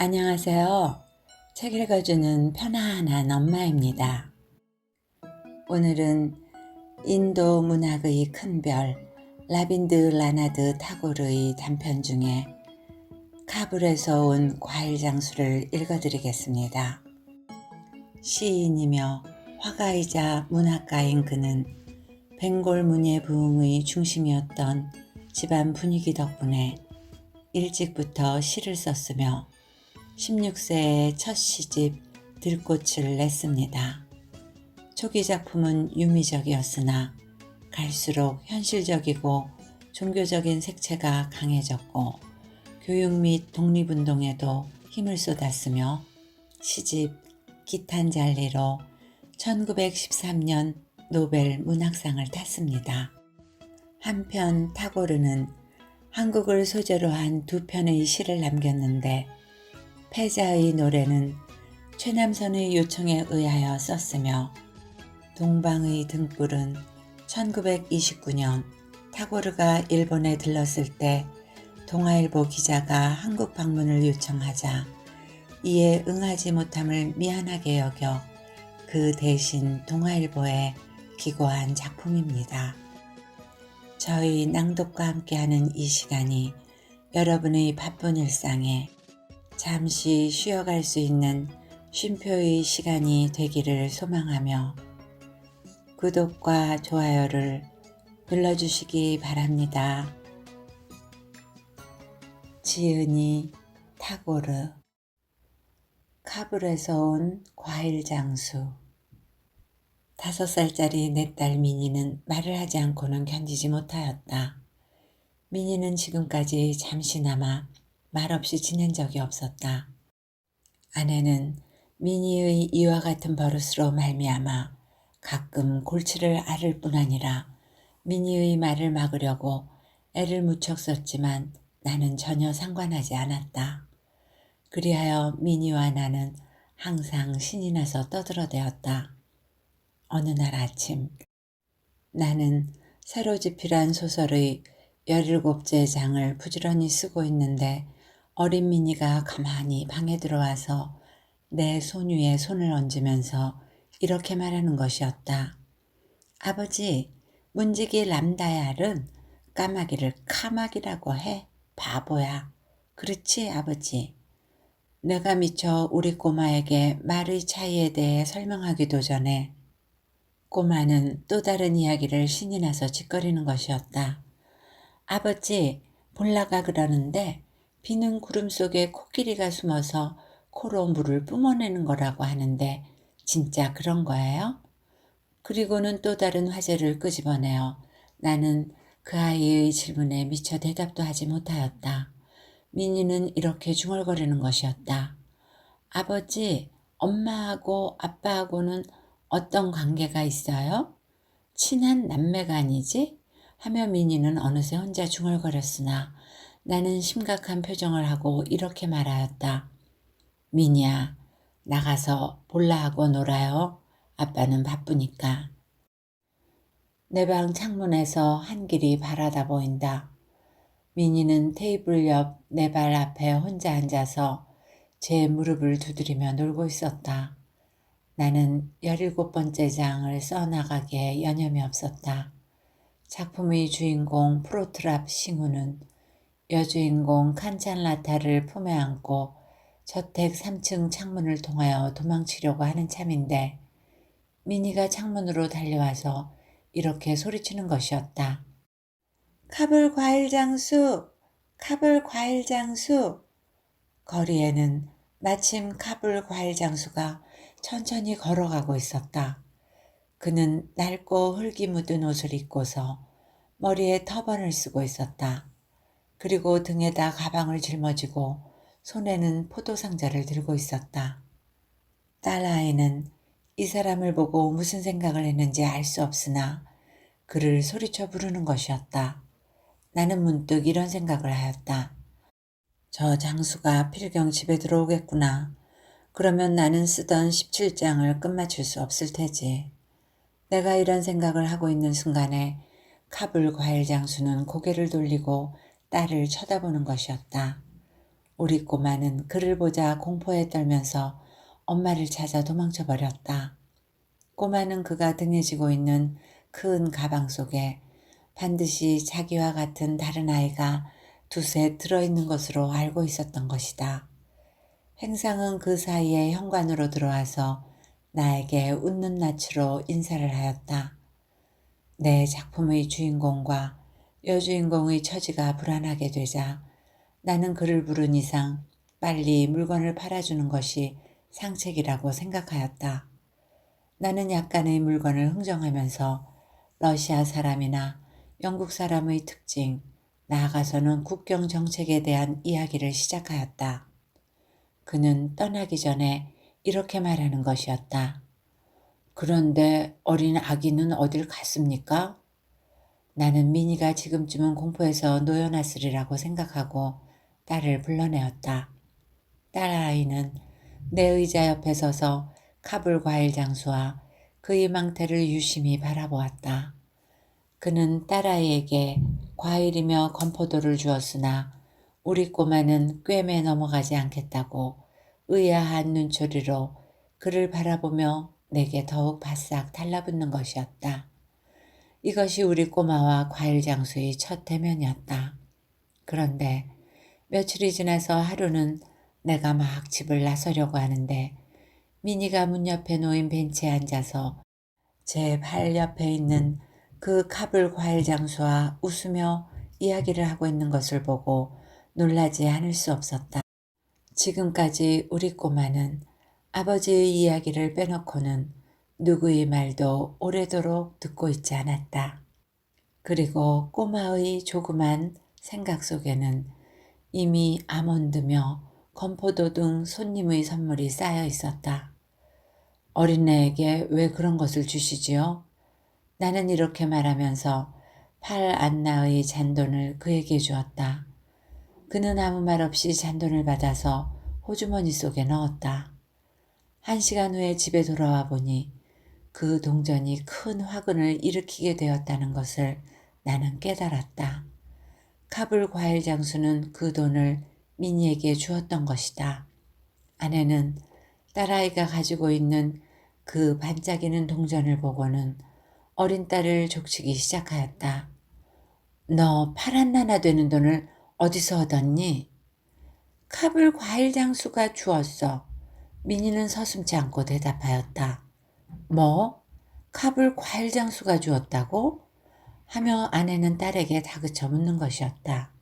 안녕하세요. 책 읽어주는 편안한 엄마입니다. 오늘은 인도 문학의 큰 별 라빈드 라나드 타고르의 단편 중에 카불에서 온 과일 장수를 읽어드리겠습니다. 시인이며 화가이자 문학가인 그는 벵골 문예 부흥의 중심이었던 집안 분위기 덕분에 일찍부터 시를 썼으며 16세에 첫 시집 들꽃을 냈습니다. 초기 작품은 유미적이었으나 갈수록 현실적이고 종교적인 색채가 강해졌고 교육 및 독립운동에도 힘을 쏟았으며 시집 기탄잘리로 1913년 노벨 문학상을 탔습니다. 한편 타고르는 한국을 소재로 한 두 편의 시를 남겼는데 패자의 노래는 최남선의 요청에 의하여 썼으며 동방의 등불은 1929년 타고르가 일본에 들렀을 때 동아일보 기자가 한국 방문을 요청하자 이에 응하지 못함을 미안하게 여겨 그 대신 동아일보에 기고한 작품입니다. 저희 낭독과 함께하는 이 시간이 여러분의 바쁜 일상에 잠시 쉬어갈 수 있는 쉼표의 시간이 되기를 소망하며 구독과 좋아요를 눌러주시기 바랍니다. 지은이 타고르 카불에서 온 과일 장수 다섯 살짜리 내 딸 미니는 말을 하지 않고는 견디지 못하였다. 미니는 지금까지 잠시나마 말없이 지낸 적이 없었다. 아내는 미니의 이와 같은 버릇으로 말미암아 가끔 골치를 앓을 뿐 아니라 미니의 말을 막으려고 애를 무척 썼지만 나는 전혀 상관하지 않았다. 그리하여 미니와 나는 항상 신이 나서 떠들어대었다. 어느 날 아침 나는 새로 집필한 소설의 17째 장을 부지런히 쓰고 있는데 어린 미니가 가만히 방에 들어와서 내 손 위에 손을 얹으면서 이렇게 말하는 것이었다. 아버지, 문지기 람다얄은 까마귀를 카마귀라고 해. 바보야. 그렇지, 아버지. 내가 미처 우리 꼬마에게 말의 차이에 대해 설명하기도 전에 꼬마는 또 다른 이야기를 신이 나서 짓거리는 것이었다. 아버지, 볼라가 그러는데 비는 구름 속에 코끼리가 숨어서 코로 물을 뿜어내는 거라고 하는데 진짜 그런 거예요? 그리고는 또 다른 화제를 끄집어내어 나는 그 아이의 질문에 미처 대답도 하지 못하였다. 미니는 이렇게 중얼거리는 것이었다. 아버지, 엄마하고 아빠하고는 어떤 관계가 있어요? 친한 남매가 아니지? 하며 미니는 어느새 혼자 중얼거렸으나 나는 심각한 표정을 하고 이렇게 말하였다. 미니야, 나가서 볼라하고 놀아요. 아빠는 바쁘니까. 내 방 창문에서 한길이 바라다 보인다. 미니는 테이블 옆 내 발 앞에 혼자 앉아서 제 무릎을 두드리며 놀고 있었다. 나는 17번째 장을 써나가기에 여념이 없었다. 작품의 주인공 프로트랍 싱우는 여주인공 칸찬라타를 품에 안고 저택 3층 창문을 통하여 도망치려고 하는 참인데 미니가 창문으로 달려와서 이렇게 소리치는 것이었다. 카불 과일 장수! 카불 과일 장수! 거리에는 마침 카불 과일 장수가 천천히 걸어가고 있었다. 그는 낡고 흙이 묻은 옷을 입고서 머리에 터번을 쓰고 있었다. 그리고 등에다 가방을 짊어지고 손에는 포도상자를 들고 있었다. 딸아이는 이 사람을 보고 무슨 생각을 했는지 알 수 없으나 그를 소리쳐 부르는 것이었다. 나는 문득 이런 생각을 하였다. 저 장수가 필경 집에 들어오겠구나. 그러면 나는 쓰던 17장을 끝마칠 수 없을 테지. 내가 이런 생각을 하고 있는 순간에 카불 과일 장수는 고개를 돌리고 딸을 쳐다보는 것이었다. 우리 꼬마는 그를 보자 공포에 떨면서 엄마를 찾아 도망쳐 버렸다. 꼬마는 그가 등에 지고 있는 큰 가방 속에 반드시 자기와 같은 다른 아이가 두세 들어있는 것으로 알고 있었던 것이다. 행상은 그 사이에 현관으로 들어와서 나에게 웃는 낯으로 인사를 하였다. 내 작품의 주인공과 여주인공의 처지가 불안하게 되자 나는 그를 부른 이상 빨리 물건을 팔아주는 것이 상책이라고 생각하였다. 나는 약간의 물건을 흥정하면서 러시아 사람이나 영국 사람의 특징, 나아가서는 국경 정책에 대한 이야기를 시작하였다. 그는 떠나기 전에 이렇게 말하는 것이었다. 그런데 어린 아기는 어딜 갔습니까? 나는 미니가 지금쯤은 공포에서 놓여놨으리라고 생각하고 딸을 불러내었다. 딸아이는 내 의자 옆에 서서 카불 과일 장수와 그의 망태를 유심히 바라보았다. 그는 딸아이에게 과일이며 건포도를 주었으나 우리 꼬마는 꿰매 넘어가지 않겠다고 의아한 눈초리로 그를 바라보며 내게 더욱 바싹 달라붙는 것이었다. 이것이 우리 꼬마와 과일 장수의 첫 대면이었다. 그런데 며칠이 지나서 하루는 내가 막 집을 나서려고 하는데 미니가 문 옆에 놓인 벤치에 앉아서 제 발 옆에 있는 그 카불 과일 장수와 웃으며 이야기를 하고 있는 것을 보고 놀라지 않을 수 없었다. 지금까지 우리 꼬마는 아버지의 이야기를 빼놓고는 누구의 말도 오래도록 듣고 있지 않았다. 그리고 꼬마의 조그만 생각 속에는 이미 아몬드며 건포도 등 손님의 선물이 쌓여 있었다. 어린애에게 왜 그런 것을 주시지요? 나는 이렇게 말하면서 팔 안나의 잔돈을 그에게 주었다. 그는 아무 말 없이 잔돈을 받아서 호주머니 속에 넣었다. 한 시간 후에 집에 돌아와 보니 그 동전이 큰 화근을 일으키게 되었다는 것을 나는 깨달았다. 카불 과일 장수는 그 돈을 미니에게 주었던 것이다. 아내는 딸아이가 가지고 있는 그 반짝이는 동전을 보고는 어린 딸을 족치기 시작하였다. 너 파란 나나 되는 돈을 어디서 얻었니? 카불 과일 장수가 주었어. 미니는 서슴지 않고 대답하였다. 뭐? 카불 과일 장수가 주었다고? 하며 아내는 딸에게 다그쳐 묻는 것이었다.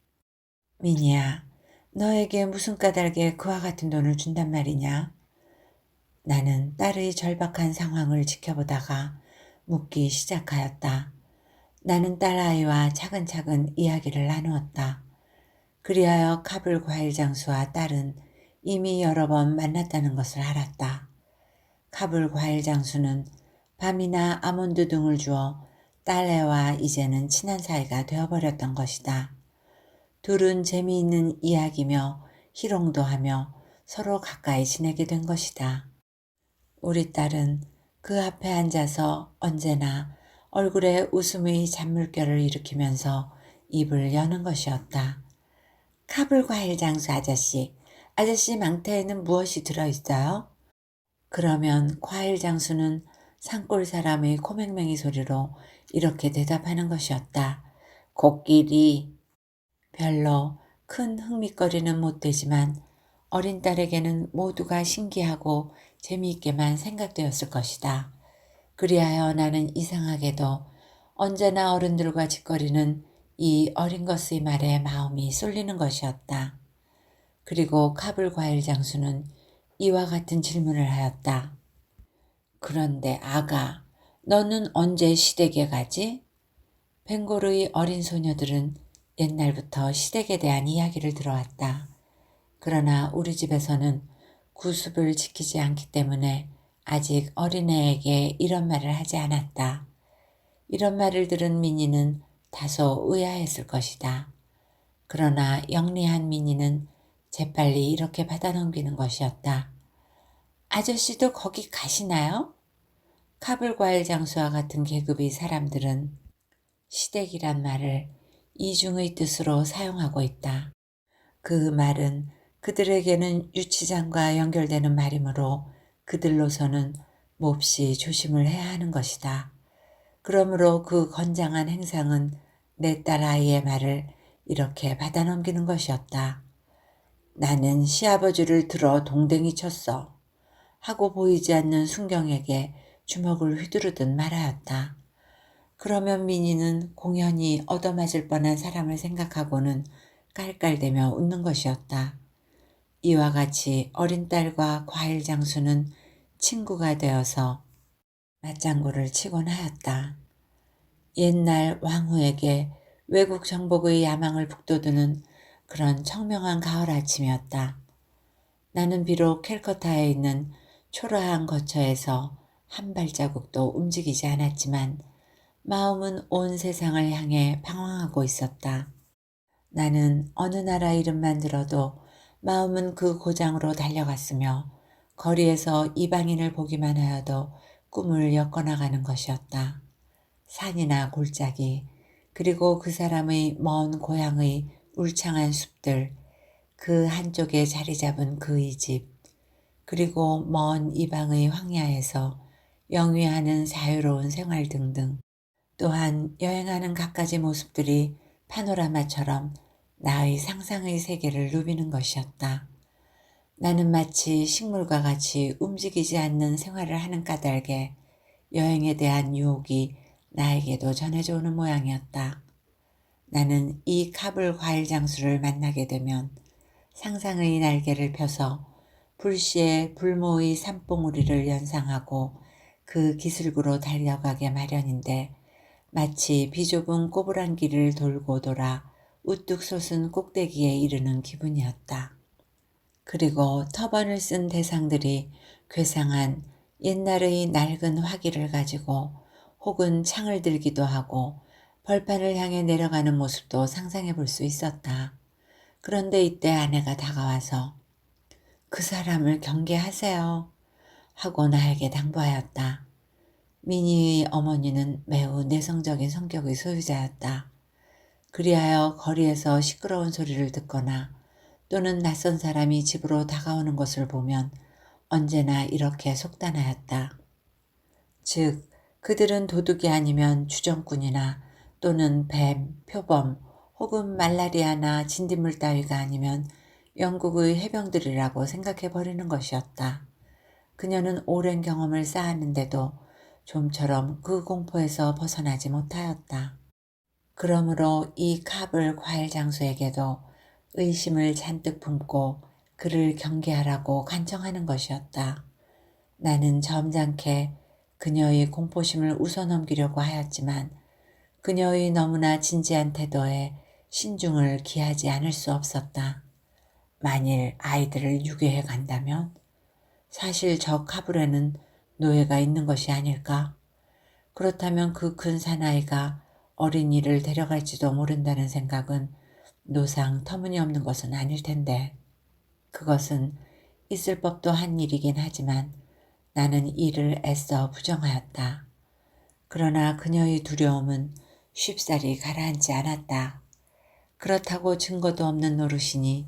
미니야, 너에게 무슨 까닭에 그와 같은 돈을 준단 말이냐? 나는 딸의 절박한 상황을 지켜보다가 묻기 시작하였다. 나는 딸아이와 차근차근 이야기를 나누었다. 그리하여 카불 과일 장수와 딸은 이미 여러 번 만났다는 것을 알았다. 카불 과일 장수는 밤이나 아몬드 등을 주어 딸애와 이제는 친한 사이가 되어버렸던 것이다. 둘은 재미있는 이야기며 희롱도 하며 서로 가까이 지내게 된 것이다. 우리 딸은 그 앞에 앉아서 언제나 얼굴에 웃음의 잔물결을 일으키면서 입을 여는 것이었다. 카불 과일 장수 아저씨, 아저씨 망태에는 무엇이 들어있어요? 그러면 과일 장수는 산골 사람의 코맹맹이 소리로 이렇게 대답하는 것이었다. 코끼리. 별로 큰 흥미거리는 못 되지만 어린 딸에게는 모두가 신기하고 재미있게만 생각되었을 것이다. 그리하여 나는 이상하게도 언제나 어른들과 짓거리는 이 어린 것의 말에 마음이 쏠리는 것이었다. 그리고 카불 과일 장수는 이와 같은 질문을 하였다. 그런데 아가, 너는 언제 시댁에 가지? 벵골의 어린 소녀들은 옛날부터 시댁에 대한 이야기를 들어왔다. 그러나 우리 집에서는 구습을 지키지 않기 때문에 아직 어린애에게 이런 말을 하지 않았다. 이런 말을 들은 미니는 다소 의아했을 것이다. 그러나 영리한 미니는 재빨리 이렇게 받아넘기는 것이었다. 아저씨도 거기 가시나요? 카불 과일 장수와 같은 계급의 사람들은 시댁이란 말을 이중의 뜻으로 사용하고 있다. 그 말은 그들에게는 유치장과 연결되는 말이므로 그들로서는 몹시 조심을 해야 하는 것이다. 그러므로 그 건장한 행상은 내 딸 아이의 말을 이렇게 받아넘기는 것이었다. 나는 시아버지를 들어 동댕이 쳤어. 하고 보이지 않는 순경에게 주먹을 휘두르듯 말하였다. 그러면 민희는 공연히 얻어맞을 뻔한 사람을 생각하고는 깔깔대며 웃는 것이었다. 이와 같이 어린 딸과 과일 장수는 친구가 되어서 맞장구를 치곤 하였다. 옛날 왕후에게 외국 정복의 야망을 북돋우는 그런 청명한 가을 아침이었다. 나는 비록 캘커타에 있는 초라한 거처에서 한 발자국도 움직이지 않았지만 마음은 온 세상을 향해 방황하고 있었다. 나는 어느 나라 이름만 들어도 마음은 그 고장으로 달려갔으며 거리에서 이방인을 보기만 하여도 꿈을 엮어나가는 것이었다. 산이나 골짜기, 그리고 그 사람의 먼 고향의 울창한 숲들, 그 한쪽에 자리 잡은 그의 집, 그리고 먼 이방의 황야에서 영위하는 자유로운 생활 등등, 또한 여행하는 갖가지 모습들이 파노라마처럼 나의 상상의 세계를 누비는 것이었다. 나는 마치 식물과 같이 움직이지 않는 생활을 하는 까닭에 여행에 대한 유혹이 나에게도 전해져 오는 모양이었다. 나는 이 카불 과일 장수를 만나게 되면 상상의 날개를 펴서 불시에 불모의 산봉우리를 연상하고 그 기슭으로 달려가게 마련인데 마치 비좁은 꼬부란 길을 돌고 돌아 우뚝 솟은 꼭대기에 이르는 기분이었다. 그리고 터번을 쓴 대상들이 괴상한 옛날의 낡은 화기를 가지고 혹은 창을 들기도 하고 벌판을 향해 내려가는 모습도 상상해 볼 수 있었다. 그런데 이때 아내가 다가와서 그 사람을 경계하세요. 하고 나에게 당부하였다. 미니의 어머니는 매우 내성적인 성격의 소유자였다. 그리하여 거리에서 시끄러운 소리를 듣거나 또는 낯선 사람이 집으로 다가오는 것을 보면 언제나 이렇게 속단하였다. 즉, 그들은 도둑이 아니면 주정꾼이나 또는 뱀, 표범 혹은 말라리아나 진딧물 따위가 아니면 영국의 해병들이라고 생각해 버리는 것이었다. 그녀는 오랜 경험을 쌓았는데도 좀처럼 그 공포에서 벗어나지 못하였다. 그러므로 이 카불 과일 장수에게도 의심을 잔뜩 품고 그를 경계하라고 간청하는 것이었다. 나는 점잖게 그녀의 공포심을 웃어넘기려고 하였지만 그녀의 너무나 진지한 태도에 신중을 기하지 않을 수 없었다. 만일 아이들을 유괴해 간다면 사실 저 카불에는 노예가 있는 것이 아닐까? 그렇다면 그 큰 사나이가 어린이를 데려갈지도 모른다는 생각은 노상 터무니없는 것은 아닐 텐데 그것은 있을 법도 한 일이긴 하지만 나는 이를 애써 부정하였다. 그러나 그녀의 두려움은 쉽사리 가라앉지 않았다. 그렇다고 증거도 없는 노릇이니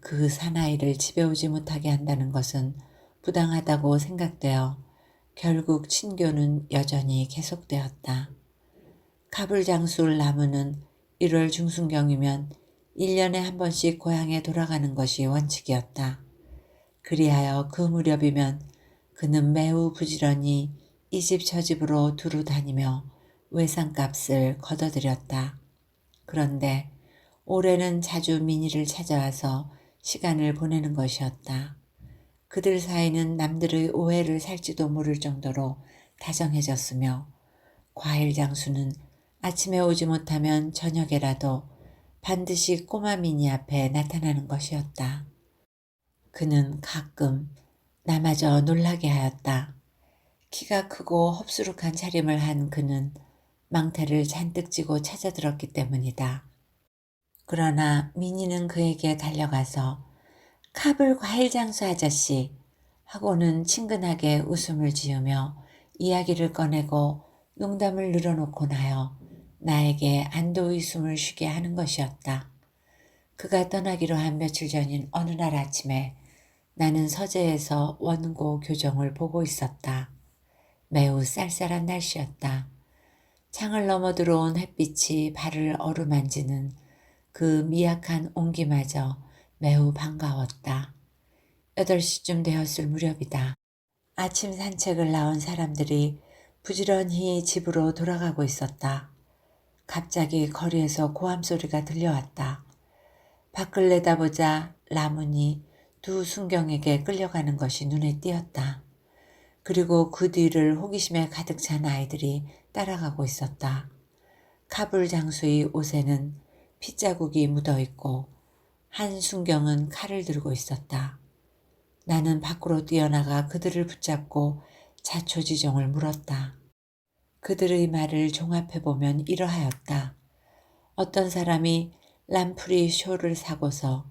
그 사나이를 집에 오지 못하게 한다는 것은 부당하다고 생각되어 결국 친교는 여전히 계속되었다. 가불장술 나무는 1월 중순경이면 1년에 한 번씩 고향에 돌아가는 것이 원칙이었다. 그리하여 그 무렵이면 그는 매우 부지런히 이 집 저 집으로 두루 다니며 외상값을 걷어들였다. 그런데 올해는 자주 미니를 찾아와서 시간을 보내는 것이었다. 그들 사이는 남들의 오해를 살지도 모를 정도로 다정해졌으며 과일 장수는 아침에 오지 못하면 저녁에라도 반드시 꼬마 미니 앞에 나타나는 것이었다. 그는 가끔 나마저 놀라게 하였다. 키가 크고 흡수룩한 차림을 한 그는 망태를 잔뜩 쥐고 찾아들었기 때문이다. 그러나 미니는 그에게 달려가서 카불 과일 장수 아저씨 하고는 친근하게 웃음을 지으며 이야기를 꺼내고 농담을 늘어놓고 나여 나에게 안도의 숨을 쉬게 하는 것이었다. 그가 떠나기로 한 며칠 전인 어느 날 아침에 나는 서재에서 원고 교정을 보고 있었다. 매우 쌀쌀한 날씨였다. 창을 넘어 들어온 햇빛이 발을 어루만지는 그 미약한 온기마저 매우 반가웠다. 8시쯤 되었을 무렵이다. 아침 산책을 나온 사람들이 부지런히 집으로 돌아가고 있었다. 갑자기 거리에서 고함 소리가 들려왔다. 밖을 내다보자 라문이 두 순경에게 끌려가는 것이 눈에 띄었다. 그리고 그 뒤를 호기심에 가득 찬 아이들이 따라가고 있었다. 카불 장수의 옷에는 핏자국이 묻어 있고 한 순경은 칼을 들고 있었다. 나는 밖으로 뛰어나가 그들을 붙잡고 자초지종을 물었다. 그들의 말을 종합해 보면 이러하였다. 어떤 사람이 람프리 쇼를 사고서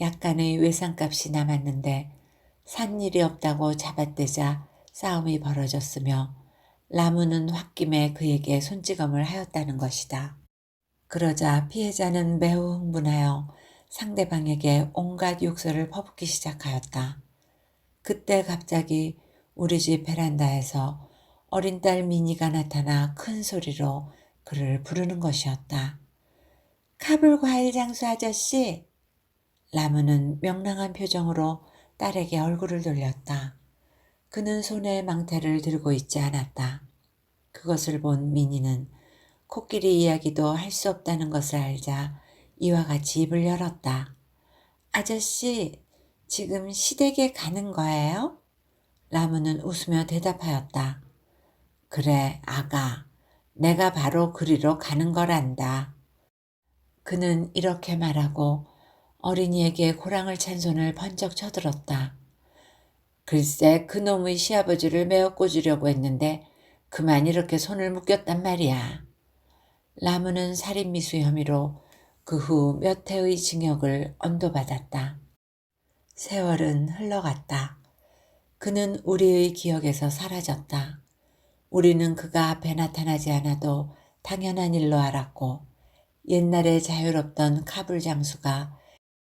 약간의 외상값이 남았는데 산 일이 없다고 잡아떼자 싸움이 벌어졌으며 라무는 홧김에 그에게 손찌검을 하였다는 것이다. 그러자 피해자는 매우 흥분하여 상대방에게 온갖 욕설을 퍼붓기 시작하였다. 그때 갑자기 우리 집 베란다에서 어린 딸 미니가 나타나 큰 소리로 그를 부르는 것이었다. 카불 과일 장수 아저씨! 라무는 명랑한 표정으로 딸에게 얼굴을 돌렸다. 그는 손에 망태를 들고 있지 않았다. 그것을 본 미니는 코끼리 이야기도 할 수 없다는 것을 알자 이와 같이 입을 열었다. 아저씨, 지금 시댁에 가는 거예요? 라무는 웃으며 대답하였다. 그래, 아가. 내가 바로 그리로 가는 거란다. 그는 이렇게 말하고 어린이에게 고랑을 찬 손을 번쩍 쳐들었다. 글쎄 그놈의 시아버지를 메어 꽂으려고 했는데 그만 이렇게 손을 묶였단 말이야. 라무는 살인미수 혐의로 그 후 몇 해의 징역을 언도받았다. 세월은 흘러갔다. 그는 우리의 기억에서 사라졌다. 우리는 그가 앞에 나타나지 않아도 당연한 일로 알았고 옛날에 자유롭던 카불 장수가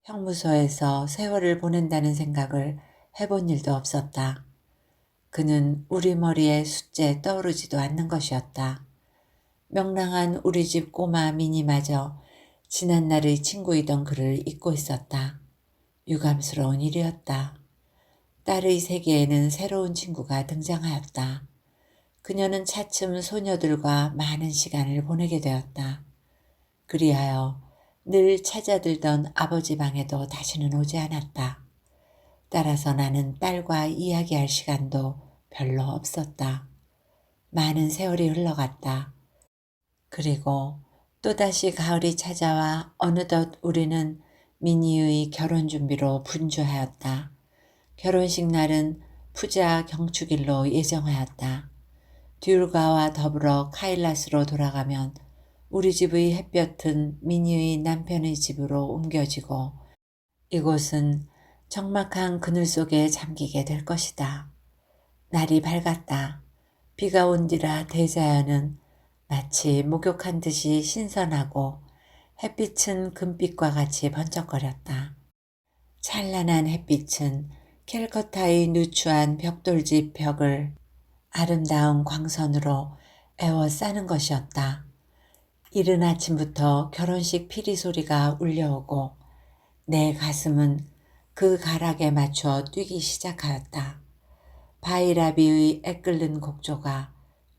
형무소에서 세월을 보낸다는 생각을 해본 일도 없었다. 그는 우리 머리에 숫제 떠오르지도 않는 것이었다. 명랑한 우리 집 꼬마 미니마저 지난날의 친구이던 그를 잊고 있었다. 유감스러운 일이었다. 딸의 세계에는 새로운 친구가 등장하였다. 그녀는 차츰 소녀들과 많은 시간을 보내게 되었다. 그리하여 늘 찾아들던 아버지 방에도 다시는 오지 않았다. 따라서 나는 딸과 이야기할 시간도 별로 없었다. 많은 세월이 흘러갔다. 그리고 또다시 가을이 찾아와 어느덧 우리는 미니의 결혼 준비로 분주하였다. 결혼식 날은 푸자 경축일로 예정하였다. 듀르가와 더불어 카일라스로 돌아가면 우리 집의 햇볕은 미니의 남편의 집으로 옮겨지고 이곳은 적막한 그늘 속에 잠기게 될 것이다. 날이 밝았다. 비가 온 뒤라 대자연은 마치 목욕한 듯이 신선하고 햇빛은 금빛과 같이 번쩍거렸다. 찬란한 햇빛은 캘커타의 누추한 벽돌집 벽을 아름다운 광선으로 에워싸는 것이었다. 이른 아침부터 결혼식 피리 소리가 울려오고 내 가슴은 그 가락에 맞춰 뛰기 시작하였다. 바이라비의 애끓는 곡조가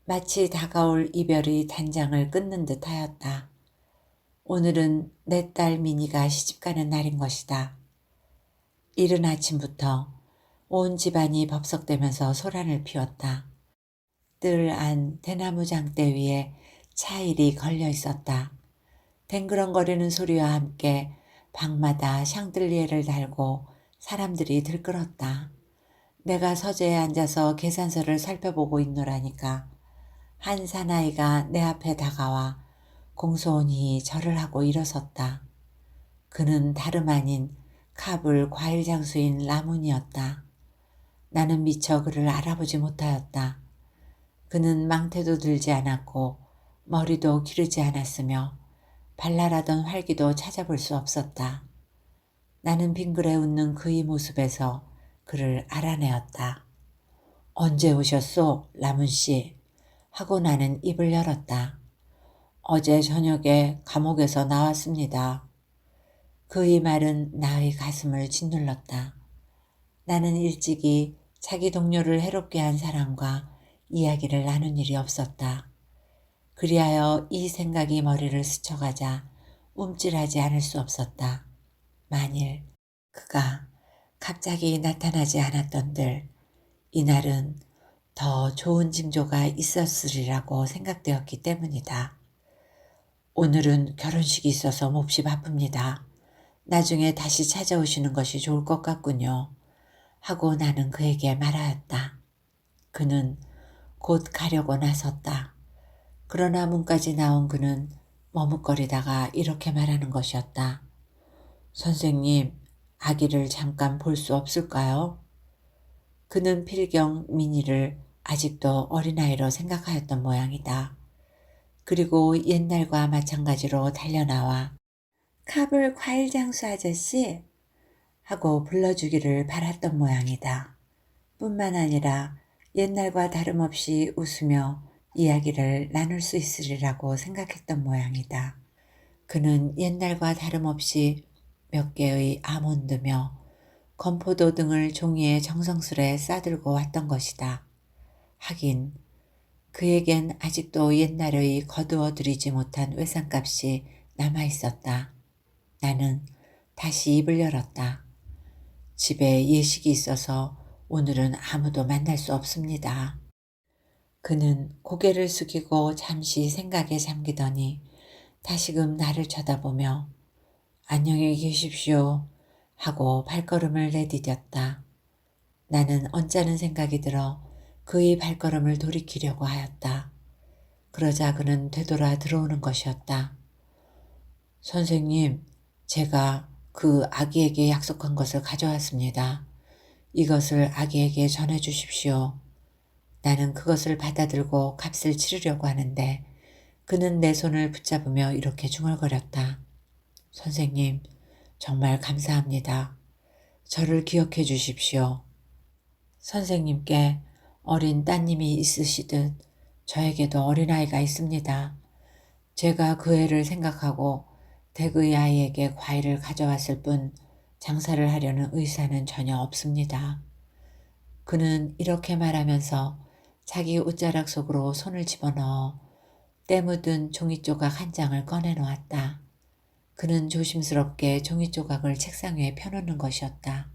마치 다가올 이별의 단장을 끊는 듯 하였다. 오늘은 내 딸 미니가 시집가는 날인 것이다. 이른 아침부터 온 집안이 법석대면서 소란을 피웠다. 뜰 안 대나무 장대 위에 차일이 걸려 있었다. 댕그렁거리는 소리와 함께 방마다 샹들리에를 달고 사람들이 들끓었다. 내가 서재에 앉아서 계산서를 살펴보고 있노라니까 한 사나이가 내 앞에 다가와 공소원이 절을 하고 일어섰다. 그는 다름 아닌 카불 과일 장수인 라문이었다. 나는 미처 그를 알아보지 못하였다. 그는 망태도 들지 않았고 머리도 기르지 않았으며 발랄하던 활기도 찾아볼 수 없었다. 나는 빙그레 웃는 그의 모습에서 그를 알아내었다. 언제 오셨소, 라문 씨? 하고 나는 입을 열었다. 어제 저녁에 감옥에서 나왔습니다. 그의 말은 나의 가슴을 짓눌렀다. 나는 일찍이 자기 동료를 해롭게 한 사람과 이야기를 나눈 일이 없었다. 그리하여 이 생각이 머리를 스쳐가자 움찔하지 않을 수 없었다. 만일 그가 갑자기 나타나지 않았던들 이날은 더 좋은 징조가 있었으리라고 생각되었기 때문이다. 오늘은 결혼식이 있어서 몹시 바쁩니다. 나중에 다시 찾아오시는 것이 좋을 것 같군요. 하고 나는 그에게 말하였다. 그는 곧 가려고 나섰다. 그러나 문까지 나온 그는 머뭇거리다가 이렇게 말하는 것이었다. 선생님, 아기를 잠깐 볼 수 없을까요? 그는 필경 미니를 아직도 어린아이로 생각하였던 모양이다. 그리고 옛날과 마찬가지로 달려나와 카불 과일 장수 아저씨 하고 불러주기를 바랐던 모양이다. 뿐만 아니라 옛날과 다름없이 웃으며 이야기를 나눌 수 있으리라고 생각했던 모양이다. 그는 옛날과 다름없이 몇 개의 아몬드며 건포도 등을 종이에 정성스레 싸들고 왔던 것이다. 하긴 그에겐 아직도 옛날의 거두어들이지 못한 외상값이 남아 있었다. 나는 다시 입을 열었다. 집에 예식이 있어서 오늘은 아무도 만날 수 없습니다. 그는 고개를 숙이고 잠시 생각에 잠기더니 다시금 나를 쳐다보며 안녕히 계십시오 하고 발걸음을 내디뎠다. 나는 언짢은 생각이 들어 그의 발걸음을 돌이키려고 하였다. 그러자 그는 되돌아 들어오는 것이었다. 선생님, 제가 그 아기에게 약속한 것을 가져왔습니다. 이것을 아기에게 전해 주십시오. 나는 그것을 받아들고 값을 치르려고 하는데 그는 내 손을 붙잡으며 이렇게 중얼거렸다. 선생님, 정말 감사합니다. 저를 기억해 주십시오. 선생님께 어린 따님이 있으시듯 저에게도 어린아이가 있습니다. 제가 그 애를 생각하고 댁의 아이에게 과일을 가져왔을 뿐 장사를 하려는 의사는 전혀 없습니다. 그는 이렇게 말하면서 자기 옷자락 속으로 손을 집어넣어 때 묻은 종이 조각 한 장을 꺼내 놓았다. 그는 조심스럽게 종이 조각을 책상 위에 펴놓는 것이었다.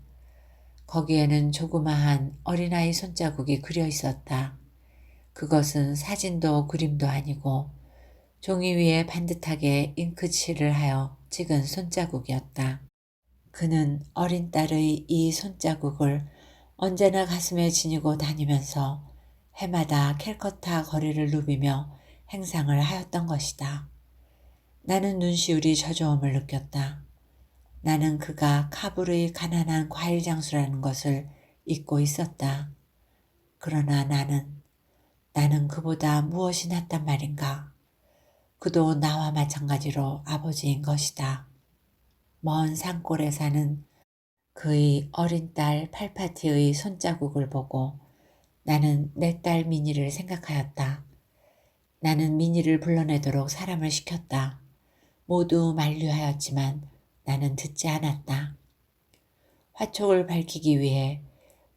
거기에는 조그마한 어린아이 손자국이 그려 있었다. 그것은 사진도 그림도 아니고 종이 위에 반듯하게 잉크칠을 하여 찍은 손자국이었다. 그는 어린 딸의 이 손자국을 언제나 가슴에 지니고 다니면서 해마다 캘커타 거리를 누비며 행상을 하였던 것이다. 나는 눈시울이 젖어옴을 느꼈다. 나는 그가 카불의 가난한 과일 장수라는 것을 잊고 있었다. 그러나 나는, 나는 그보다 무엇이 낫단 말인가. 그도 나와 마찬가지로 아버지인 것이다. 먼 산골에 사는 그의 어린 딸 팔파티의 손자국을 보고 나는 내 딸 미니를 생각하였다. 나는 미니를 불러내도록 사람을 시켰다. 모두 만류하였지만 나는 듣지 않았다. 화촉을 밝히기 위해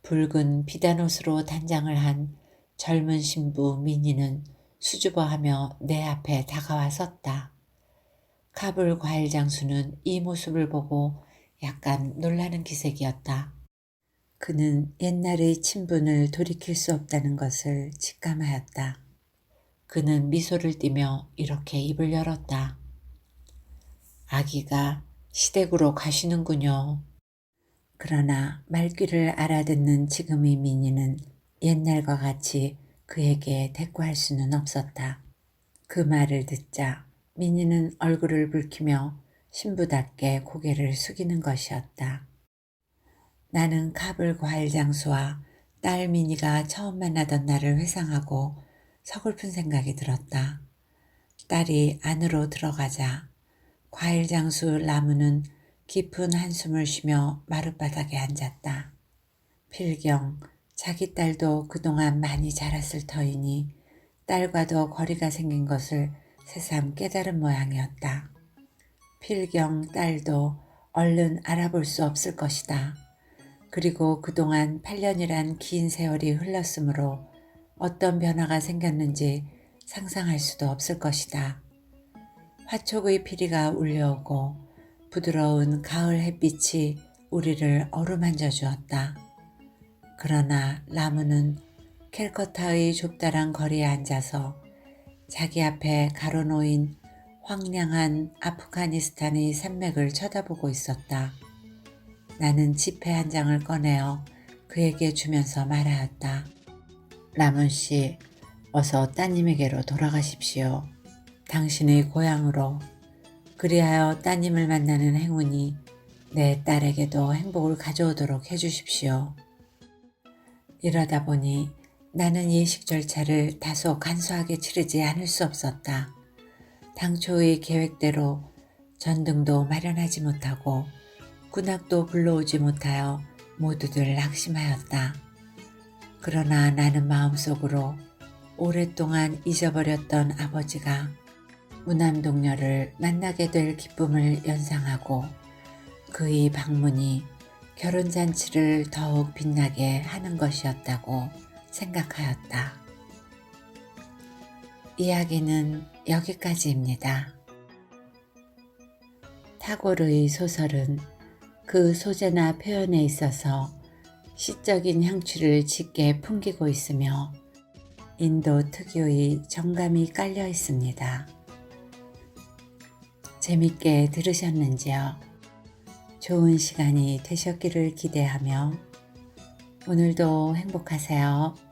붉은 비단옷으로 단장을 한 젊은 신부 미니는 수줍어하며 내 앞에 다가와 섰다. 카불 과일 장수는 이 모습을 보고 약간 놀라는 기색이었다. 그는 옛날의 친분을 돌이킬 수 없다는 것을 직감하였다. 그는 미소를 띠며 이렇게 입을 열었다. 아기가 시댁으로 가시는군요. 그러나 말귀를 알아듣는 지금의 미니는 옛날과 같이 그에게 대꾸할 수는 없었다. 그 말을 듣자 미니는 얼굴을 붉히며 신부답게 고개를 숙이는 것이었다. 나는 카불 과일 장수와 딸 미니가 처음 만나던 날을 회상하고 서글픈 생각이 들었다. 딸이 안으로 들어가자 과일 장수 라무는 깊은 한숨을 쉬며 마룻바닥에 앉았다. 필경, 자기 딸도 그동안 많이 자랐을 터이니 딸과도 거리가 생긴 것을 새삼 깨달은 모양이었다. 필경 딸도 얼른 알아볼 수 없을 것이다. 그리고 그동안 8년이란 긴 세월이 흘렀으므로 어떤 변화가 생겼는지 상상할 수도 없을 것이다. 화촉의 피리가 울려오고 부드러운 가을 햇빛이 우리를 어루만져 주었다. 그러나 라무는 캘커타의 좁다란 거리에 앉아서 자기 앞에 가로놓인 황량한 아프가니스탄의 산맥을 쳐다보고 있었다. 나는 지폐 한 장을 꺼내어 그에게 주면서 말하였다. 라문 씨, 어서 따님에게로 돌아가십시오. 당신의 고향으로. 그리하여 따님을 만나는 행운이 내 딸에게도 행복을 가져오도록 해주십시오. 이러다 보니 나는 예식 절차를 다소 간소하게 치르지 않을 수 없었다. 당초의 계획대로 전등도 마련하지 못하고 군악도 불러오지 못하여 모두들 낙심하였다. 그러나 나는 마음속으로 오랫동안 잊어버렸던 아버지가 무남 동녀를 만나게 될 기쁨을 연상하고 그의 방문이 결혼잔치를 더욱 빛나게 하는 것이었다고 생각하였다. 이야기는 여기까지입니다. 타고르의 소설은 그 소재나 표현에 있어서 시적인 향취를 짙게 풍기고 있으며 인도 특유의 정감이 깔려 있습니다. 재밌게 들으셨는지요? 좋은 시간이 되셨기를 기대하며 오늘도 행복하세요.